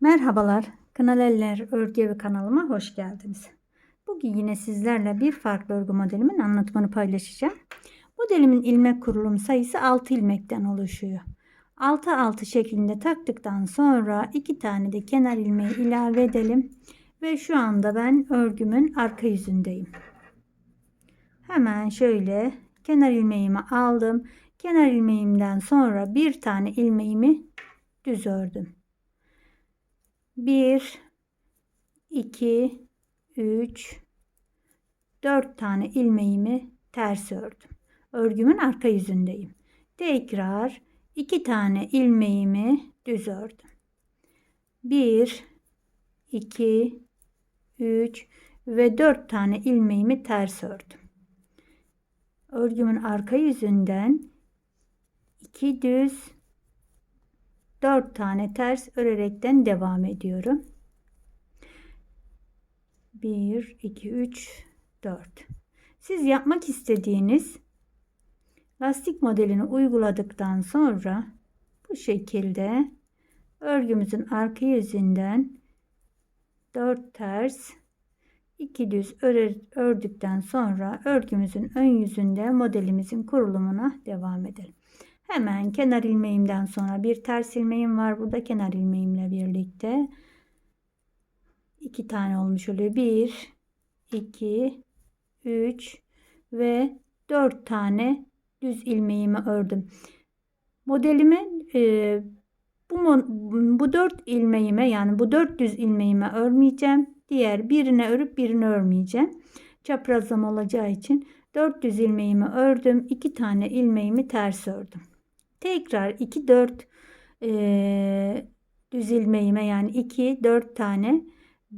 Merhabalar, Kınal Eller Örgü Evi kanalıma hoş geldiniz. Bugün yine sizlerle bir farklı örgü modelimin anlatımını paylaşacağım. Modelimin ilmek kurulum sayısı 6 ilmekten oluşuyor. 6 6 şeklinde taktıktan sonra 2 tane de kenar ilmeği ilave edelim. Ve şu anda ben örgümün arka yüzündeyim. Hemen şöyle kenar ilmeğimi aldım. Kenar ilmeğimden sonra bir tane ilmeğimi düz ördüm. 1 2 3 4 tane ilmeğimi ters ördüm. Örgümün arka yüzündeyim. Tekrar 2 tane ilmeğimi düz ördüm. 1 2 3 ve 4 tane ilmeğimi ters ördüm. Örgümün arka yüzünden 2 düz 4 tane ters örerekten devam ediyorum. 1 2 3 4 Siz yapmak istediğiniz lastik modelini uyguladıktan sonra bu şekilde örgümüzün arka yüzünden 4 ters 2 düz örer, ördükten sonra örgümüzün ön yüzünde modelimizin kurulumuna devam edelim. Hemen kenar ilmeğimden sonra bir ters ilmeğim var. Burada kenar ilmeğimle birlikte iki tane olmuş oluyor. 1 2 3 ve 4 tane düz ilmeğimi ördüm. Modelimi e, bu bu 4 ilmeğime yani bu 4 düz ilmeğime örmeyeceğim. Diğer birine örüp birini örmeyeceğim. Çaprazlama olacağı için 4 düz ilmeğimi ördüm. 2 tane ilmeğimi ters ördüm. Tekrar 2 4 e, düz ilmeğime yani 2 4 tane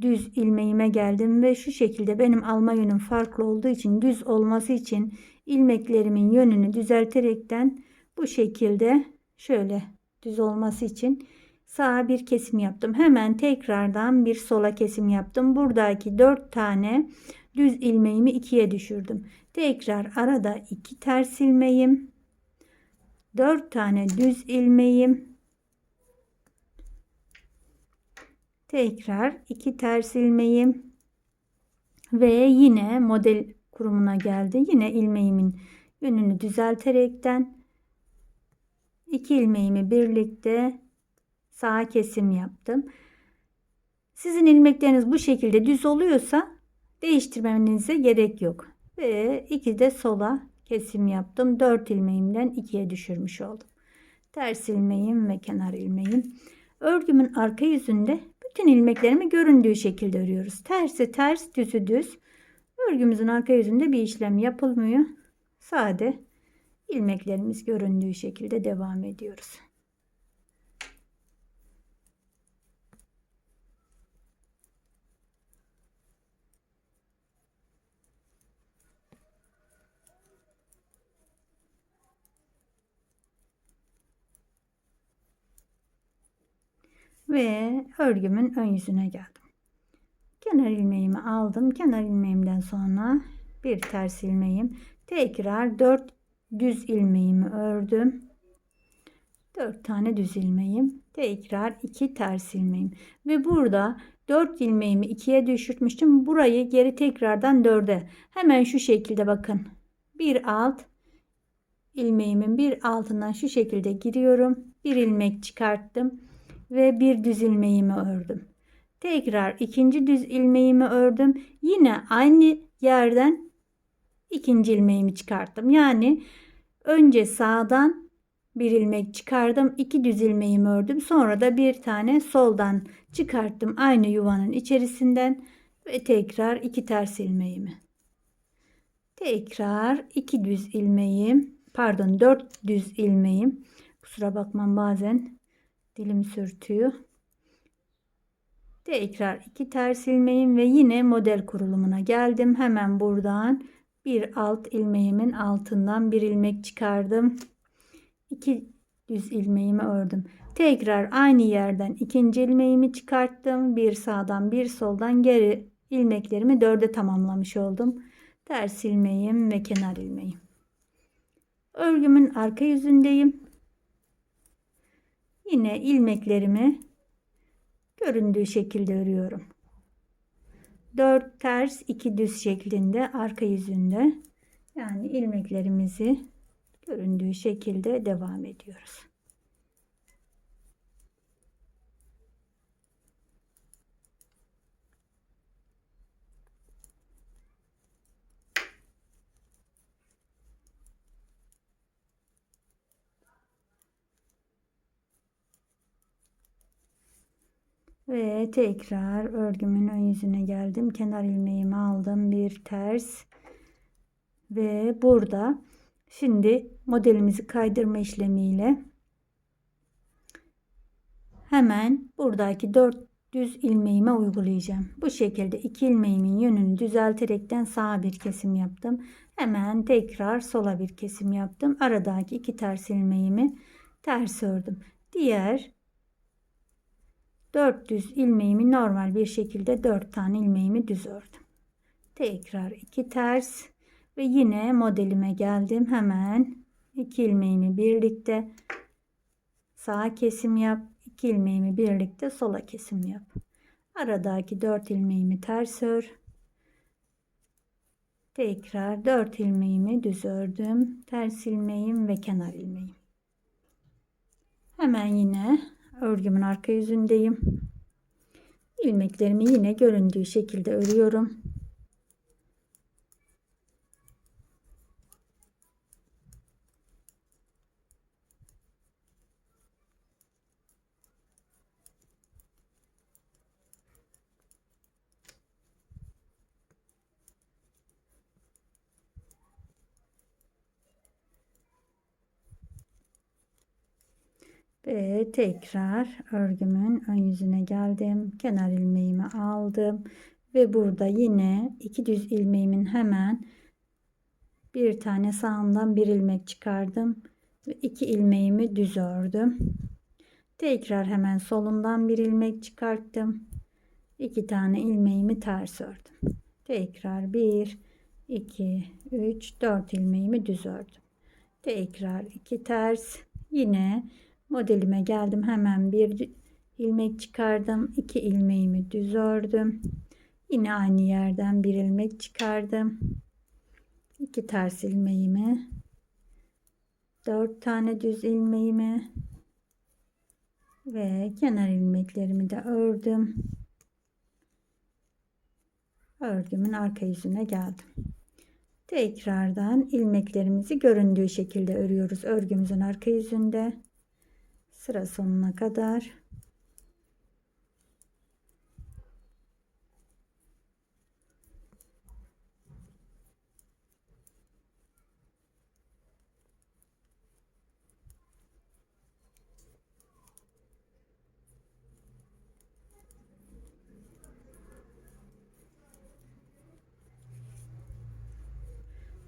düz ilmeğime geldim ve şu şekilde benim alma yönüm farklı olduğu için düz olması için ilmeklerimin yönünü düzelterekten bu şekilde şöyle düz olması için sağa bir kesim yaptım. Hemen tekrardan bir sola kesim yaptım. Buradaki 4 tane düz ilmeğimi ikiye düşürdüm. Tekrar arada 2 ters ilmeğim 4 tane düz ilmeğim tekrar 2 ters ilmeğim ve yine model kurumuna geldi. Yine ilmeğimin yönünü düzelterekten 2 ilmeğimi birlikte sağa kesim yaptım. Sizin ilmekleriniz bu şekilde düz oluyorsa değiştirmenize gerek yok. Ve iki de sola kesim yaptım. 4 ilmeğimden 2'ye düşürmüş oldum. Ters ilmeğim ve kenar ilmeğim. Örgümün arka yüzünde bütün ilmeklerimi göründüğü şekilde örüyoruz. Tersi ters, düzü düz. Örgümüzün arka yüzünde bir işlem yapılmıyor. Sade ilmeklerimiz göründüğü şekilde devam ediyoruz. Ve örgümün ön yüzüne geldim. Kenar ilmeğimi aldım. Kenar ilmeğimden sonra bir ters ilmeğim. Tekrar 4 düz ilmeğimi ördüm. 4 tane düz ilmeğim. Tekrar 2 ters ilmeğim. Ve burada 4 ilmeğimi 2'ye düşürtmüştüm. Burayı geri tekrardan 4'e. Hemen şu şekilde bakın. Bir alt ilmeğimin bir altından şu şekilde giriyorum. Bir ilmek çıkarttım ve bir düz ilmeğimi ördüm. Tekrar ikinci düz ilmeğimi ördüm. Yine aynı yerden ikinci ilmeğimi çıkarttım. Yani önce sağdan bir ilmek çıkardım. iki düz ilmeğimi ördüm. Sonra da bir tane soldan çıkarttım. Aynı yuvanın içerisinden ve tekrar iki ters ilmeğimi. Tekrar iki düz ilmeğim. Pardon dört düz ilmeğim. Kusura bakmam bazen dilim sürtüyor. Tekrar iki ters ilmeğim ve yine model kurulumuna geldim. Hemen buradan bir alt ilmeğimin altından bir ilmek çıkardım. İki düz ilmeğimi ördüm. Tekrar aynı yerden ikinci ilmeğimi çıkarttım. Bir sağdan bir soldan geri ilmeklerimi dörde tamamlamış oldum. Ters ilmeğim ve kenar ilmeğim. Örgümün arka yüzündeyim. Yine ilmeklerimi göründüğü şekilde örüyorum. 4 ters 2 düz şeklinde arka yüzünde yani ilmeklerimizi göründüğü şekilde devam ediyoruz. Ve tekrar örgümün ön yüzüne geldim. Kenar ilmeğimi aldım. Bir ters. Ve burada şimdi modelimizi kaydırma işlemiyle hemen buradaki 4 düz ilmeğime uygulayacağım. Bu şekilde iki ilmeğimin yönünü düzelterekten sağa bir kesim yaptım. Hemen tekrar sola bir kesim yaptım. Aradaki iki ters ilmeğimi ters ördüm. Diğer 4 düz ilmeğimi normal bir şekilde 4 tane ilmeğimi düz ördüm. Tekrar 2 ters ve yine modelime geldim. Hemen 2 ilmeğimi birlikte sağa kesim yap. 2 ilmeğimi birlikte sola kesim yap. Aradaki 4 ilmeğimi ters ör. Tekrar 4 ilmeğimi düz ördüm. Ters ilmeğim ve kenar ilmeğim. Hemen yine örgümün arka yüzündeyim. İlmeklerimi yine göründüğü şekilde örüyorum. Ve tekrar örgümün ön yüzüne geldim. Kenar ilmeğimi aldım. Ve burada yine iki düz ilmeğimin hemen bir tane sağından bir ilmek çıkardım. Ve iki ilmeğimi düz ördüm. Tekrar hemen solundan bir ilmek çıkarttım. İki tane ilmeğimi ters ördüm. Tekrar bir, iki, üç, dört ilmeğimi düz ördüm. Tekrar iki ters. Yine modelime geldim. Hemen bir ilmek çıkardım. İki ilmeğimi düz ördüm. Yine aynı yerden bir ilmek çıkardım. İki ters ilmeğimi. Dört tane düz ilmeğimi. Ve kenar ilmeklerimi de ördüm. Örgümün arka yüzüne geldim. Tekrardan ilmeklerimizi göründüğü şekilde örüyoruz örgümüzün arka yüzünde sıra sonuna kadar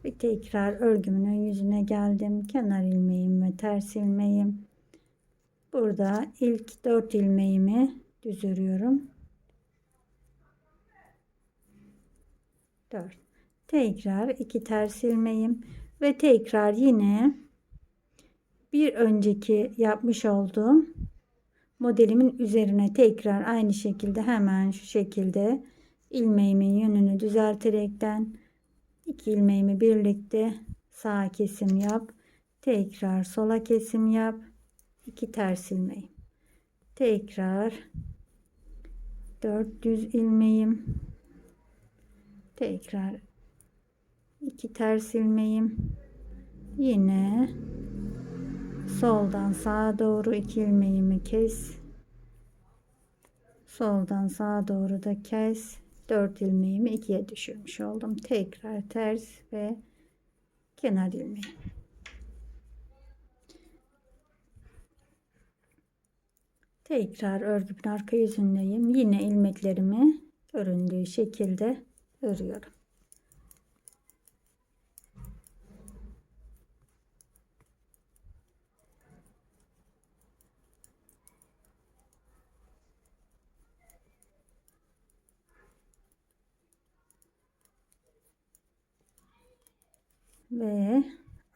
Bir tekrar örgümün yüzüne geldim. Kenar ilmeğim ve ters ilmeğim Burada ilk 4 ilmeğimi düz örüyorum. 4. Tekrar 2 ters ilmeğim ve tekrar yine bir önceki yapmış olduğum modelimin üzerine tekrar aynı şekilde hemen şu şekilde ilmeğimin yönünü düzelterekten iki ilmeğimi birlikte sağ kesim yap tekrar sola kesim yap 2 ters ilmeğim. Tekrar 400 ilmeğim. Tekrar 2 ters ilmeğim. Yine soldan sağa doğru 2 ilmeğimi kes. Soldan sağa doğru da kes. 4 ilmeğimi ikiye düşürmüş oldum. Tekrar ters ve kenar ilmeği. Tekrar örgümün arka yüzündeyim. Yine ilmeklerimi göründüğü şekilde örüyorum. Ve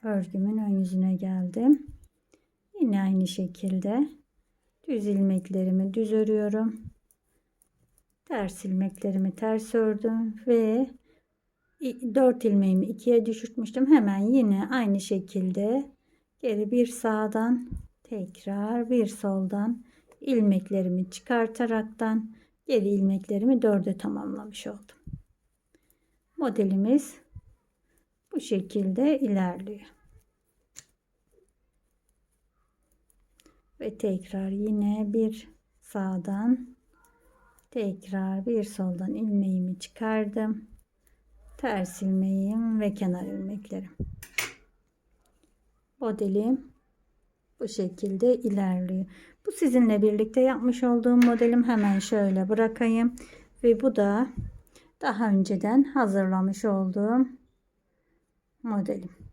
örgümün ön yüzüne geldim. Yine aynı şekilde düz ilmeklerimi düz örüyorum. ters ilmeklerimi ters ördüm ve 4 ilmeğimi ikiye düşürtmüştüm. Hemen yine aynı şekilde geri bir sağdan tekrar bir soldan ilmeklerimi çıkartaraktan geri ilmeklerimi dörde tamamlamış oldum. Modelimiz bu şekilde ilerliyor. Ve tekrar yine bir sağdan tekrar bir soldan ilmeğimi çıkardım. Ters ilmeğim ve kenar ilmeklerim. Modelim bu şekilde ilerliyor. Bu sizinle birlikte yapmış olduğum modelim hemen şöyle bırakayım. Ve bu da daha önceden hazırlamış olduğum modelim.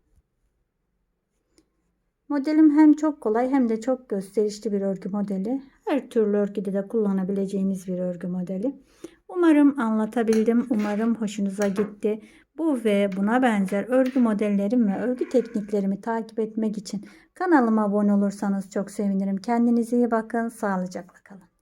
Modelim hem çok kolay hem de çok gösterişli bir örgü modeli. Her türlü örgüde de kullanabileceğimiz bir örgü modeli. Umarım anlatabildim. Umarım hoşunuza gitti. Bu ve buna benzer örgü modellerim ve örgü tekniklerimi takip etmek için kanalıma abone olursanız çok sevinirim. Kendinize iyi bakın. Sağlıcakla kalın.